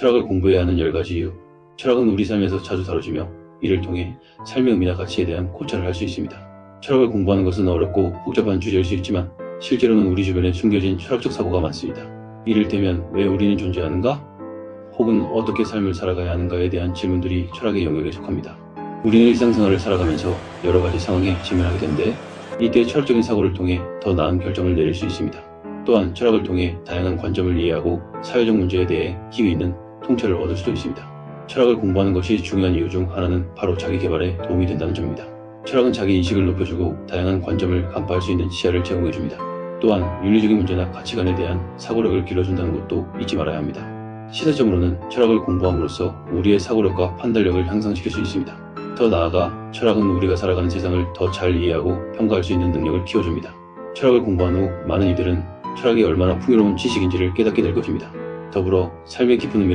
철학을 공부해야 하는 10가지 이유. 철학은 우리 삶에서 자주 다뤄지며 이를 통해 삶의 의미나 가치에 대한 고찰을 할 수 있습니다. 철학을 공부하는 것은 어렵고 복잡한 주제일 수 있지만 실제로는 우리 주변에 숨겨진 철학적 사고가 많습니다. 이를테면 왜 우리는 존재하는가? 혹은 어떻게 삶을 살아가야 하는가에 대한 질문들이 철학의 영역에 속합니다. 우리는 일상생활을 살아가면서 여러 가지 상황에 직면하게 되는데 이때 철학적인 사고를 통해 더 나은 결정을 내릴 수 있습니다. 또한 철학을 통해 다양한 관점을 이해하고 사회적 문제에 대해 기회 있는 통찰을 얻을 수도 있습니다. 철학을 공부하는 것이 중요한 이유 중 하나는 바로 자기 개발에 도움이 된다는 점입니다. 철학은 자기 인식을 높여주고 다양한 관점을 간파할 수 있는 시야를 제공해줍니다. 또한 윤리적인 문제나 가치관에 대한 사고력을 길러준다는 것도 잊지 말아야 합니다. 시사점으로는 철학을 공부함으로써 우리의 사고력과 판단력을 향상시킬 수 있습니다. 더 나아가 철학은 우리가 살아가는 세상을 더 잘 이해하고 평가할 수 있는 능력을 키워줍니다. 철학을 공부한 후 많은 이들은 철학이 얼마나 풍요로운 지식인지를 깨닫게 될 것입니다. 더불어 삶의 깊은 의미를